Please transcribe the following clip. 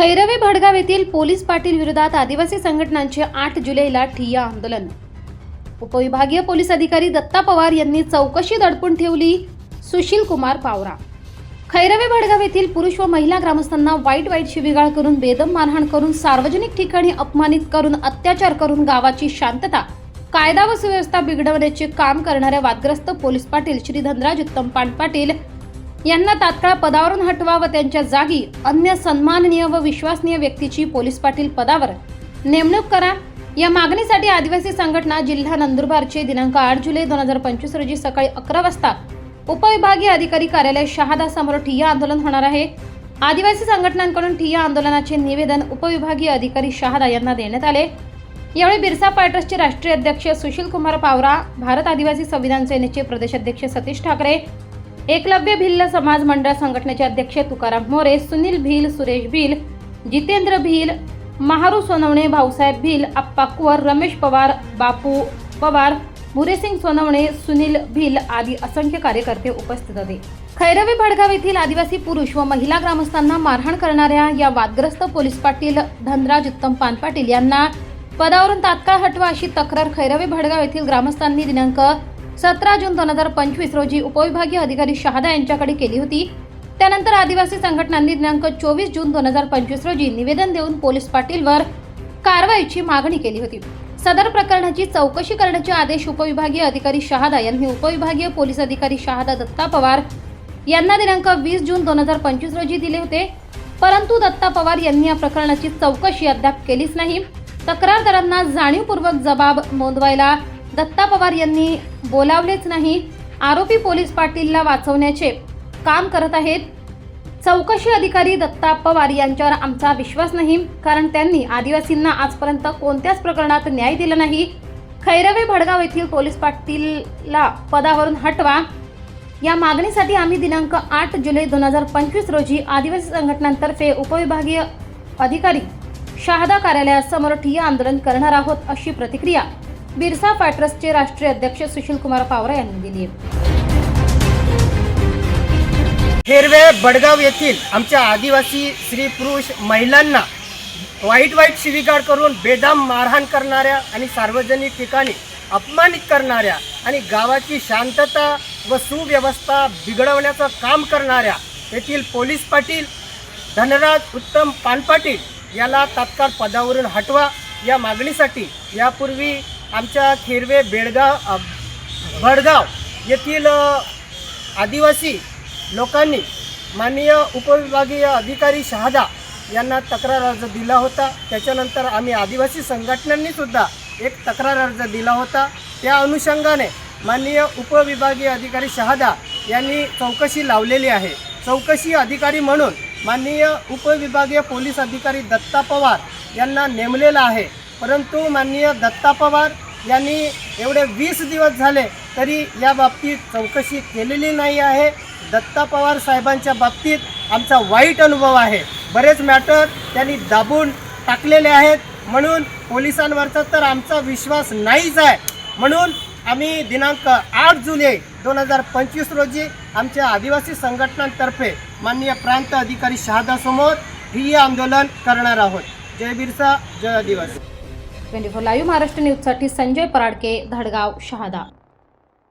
खैरवे भडगाव येथील पोलीस पाटील विरोधात आदिवासी संघटनांचे आठ जुलैला ठिय्या आंदोलन. उपविभागीय पोलीस अधिकारी दत्ता पवार यांनी चौकशी दडपून ठेवली सुशील कुमार पावरा. खैरवे भडगाव येथील पुरुष व महिला ग्रामस्थांना वाईट वाईट शिबिगाळ करून बेदम मारहाण करून सार्वजनिक ठिकाणी अपमानित करून अत्याचार करून गावाची शांतता कायदा व सुव्यवस्था बिघडवण्याचे काम करणाऱ्या वादग्रस्त पोलीस पाटील श्री धनराज उत्तम पाटील यांना तात्काळ पदावरून हटवा व त्यांच्या जागी अन्य सन्माननीय व विश्वसनीय व्यक्तीची पोलीस पाटील पदावर नेमणूक करा. या मागणीसाठी आदिवासी संघटना जिल्हा नंदुरबारचे दिनांक आठ जुलै दोन हजार पंचवीस रोजी सकाळी अकरा वाजता उपविभागीय अधिकारी कार्यालय शहादा समोर ठिय्या आंदोलन होणार आहे. आदिवासी संघटनांकडून ठिय्या आंदोलनाचे निवेदन उपविभागीय अधिकारी शहादा यांना देण्यात आले. यावेळी बिरसा पायट्रसचे राष्ट्रीय अध्यक्ष सुशील कुमार पावरा भारत आदिवासी संविधान सेनेचे प्रदेशाध्यक्ष सतीश ठाकरे एकलव्य भिल्ल समाज मंडळ संघटनेचे अध्यक्ष तुकाराम मोरे सुनील भिल सुरेश भिल जितेंद्र भिल महारू सोनवणे भाऊसाहेब भिल आप्पा कुवर रमेश पवार बापू पवार मुरेसिंग सोनवणे सुनील भिल आदी असंख्य कार्यकर्ते उपस्थित होते. खैरवे भडगाव येथील आदिवासी पुरुष व महिला ग्रामस्थांना मारहाण करणाऱ्या या वादग्रस्त पोलीस पाटील धनराज उत्तम पान पाटील यांना पदावरून तात्काळ हटवा अशी तक्रार खैरवे भडगाव येथील ग्रामस्थांनी दिनांक सतरा जून दोन हजार पंचवीस रोजी उपविभागीय अधिकारी शहादा यांच्याकडे केली होती. त्यानंतर आदिवासी संघटनांनी दिनांक चोवीस जून दोन हजार पंचवीस रोजी निवेदन देऊन पोलीस पाटीलवर कारवाईची मागणी केली होती. सदर प्रकरणाची चौकशी करण्याचे आदेश उपविभागीय अधिकारी शहादा यांनी उपविभागीय पोलीस अधिकारी शहादा दत्ता पवार यांना दिनांक वीस जून दोन हजार पंचवीस रोजी दिले होते. परंतु दत्ता पवार यांनी या प्रकरणाची चौकशी अद्याप केलीच नाही. तक्रारदारांना जाणीवपूर्वक जबाब नोंदवायला दत्ता पवार यांनी बोलावलेच नाही. आरोपी पोलीस पाटीलला वाचवण्याचे काम करत आहेत. चौकशी अधिकारी दत्ता पवार यांच्यावर आमचा विश्वास नाही कारण त्यांनी आदिवासींना आजपर्यंत कोणत्याच प्रकरणात न्याय दिला नाही. खैरवे भडगाव येथील पोलीस पाटीलला पदावरून हटवा. या मागणीसाठी आम्ही दिनांक आठ जुलै दोन हजार पंचवीस रोजी आदिवासी संघटनांतर्फे उपविभागीय अधिकारी शहादा कार्यालयासमोर ठिय्या आंदोलन करणार आहोत अशी प्रतिक्रिया बिरसा फायटर्सचे राष्ट्रीय अध्यक्ष सुशील कुमार पावरा यांनी दिली. हेरवे बडगाव येथील आमच्या आदिवासी स्त्री पुरुष महिलांना वाईट वाईट शिविगाड करून बेदाम मारहाण करणाऱ्या आणि सार्वजनिक ठिकाणी अपमानित करणाऱ्या आणि गावाची शांतता व सुव्यवस्था बिघडवण्याचं काम करणाऱ्या येथील पोलीस पाटील धनराज उत्तम पानपाटील याला तात्काळ पदावरून हटवा या मागणीसाठी यापूर्वी आमच्या खिरवे बेळगाव भडगाव येथील आदिवासी लोकांनी माननीय उपविभागीय अधिकारी शहादा यांना तक्रार अर्ज दिला होता. त्याच्यानंतर आम्ही आदिवासी संघटनांनीसुद्धा एक तक्रार अर्ज दिला होता. त्या अनुषंगाने माननीय उपविभागीय अधिकारी शहादा यांनी चौकशी लावलेली आहे. चौकशी अधिकारी म्हणून माननीय उपविभागीय पोलीस अधिकारी दत्ता पवार यांना नेमलेला आहे. परंतु माननीय दत्ता पवार यांनी एवढे वीस दिवस झाले तरी या बाबतीत चौकशी केलेली नाही आहे. दत्ता पवार साहेबांच्या बाबतीत आमचा वाईट अनुभव आहे. बरेच मॅटर त्यांनी दाबून टाकलेले आहेत. म्हणून पोलिसांवरचा तर आमचा विश्वास नाहीच आहे. म्हणून आम्ही दिनांक आठ जुलै दोन हजार पंचवीस रोजी आमच्या आदिवासी संघटनांतर्फे माननीय प्रांत अधिकारी शहादासमोर ही आंदोलन करणार आहोत. जय बिरसा जय आदिवासी. ट्वेंटी फोर लाईव्ह महाराष्ट्र न्यूजसाठी संजय पराडके धडगाव शहादा.